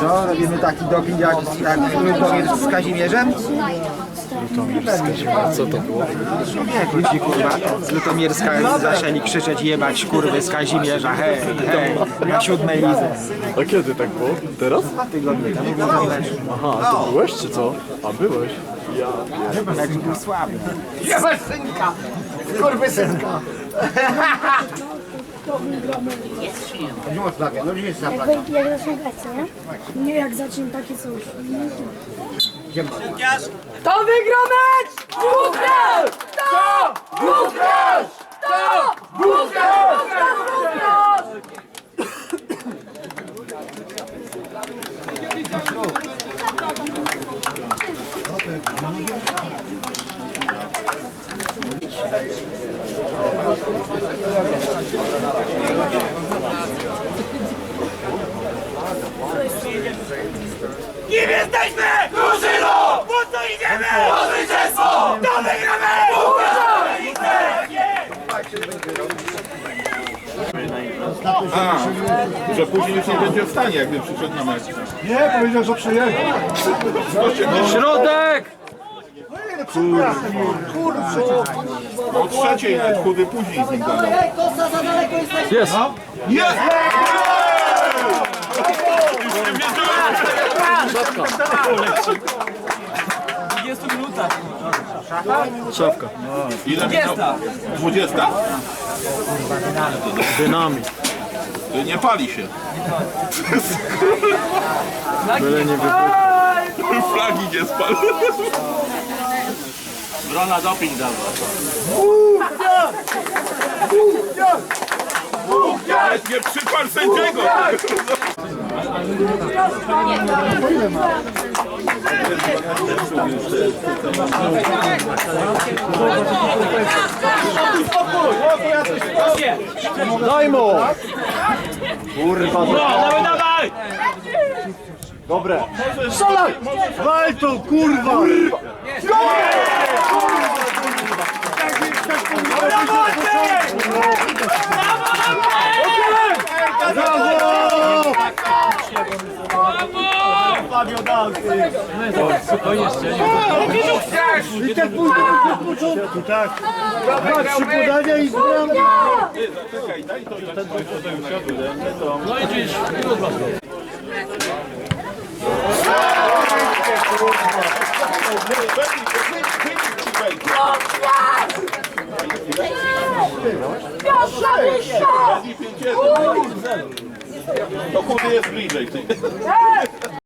Co, robimy taki doping jak, jak Lutomir z Kazimierzem? Co to było? Człowieku ci kurwa z Lutomierska zaczęli krzyczeć jebać kurwy z Kazimierza, hej, hej, na siódmej lidze. A kiedy tak było? Teraz? Dwa tygodnie temu. Aha, to byłeś czy co? A byłeś? Mecz był słaby. Jebać synka! Kurwy synka! Gdzie masz flagę? No gdzie jest ta flaga? Jak, jak grać, co nie? Nie, jak zaczną takie coś. To wygra mecz! To! Bułgarz! To! Bułgarz! Bułgarz! Kim jesteśmy? Drużyną! Po co idziemy? Po zwycięstwo! To wygramy! Że później już nie będzie w stanie, jakby przyszedł na mecz. Nie, powiedział, że przyjechał. Środek! O trzeciej nawet chudy później z nim gadał. Jest! Jest! Szafka. Ile 20? 20? Dynamit. Nie pali się. Byle nie wybuchł. Flagi nie spal. Brona doping dała. Ale nie przypal sędziego! Daj mu! Kurwa, Dawaj, dawaj! dobre. Strzelaj! Daj to, kurwa! I tak pójdę od początku, tak. Dwa, trzy podania i zbram. To chudy jest bliżej.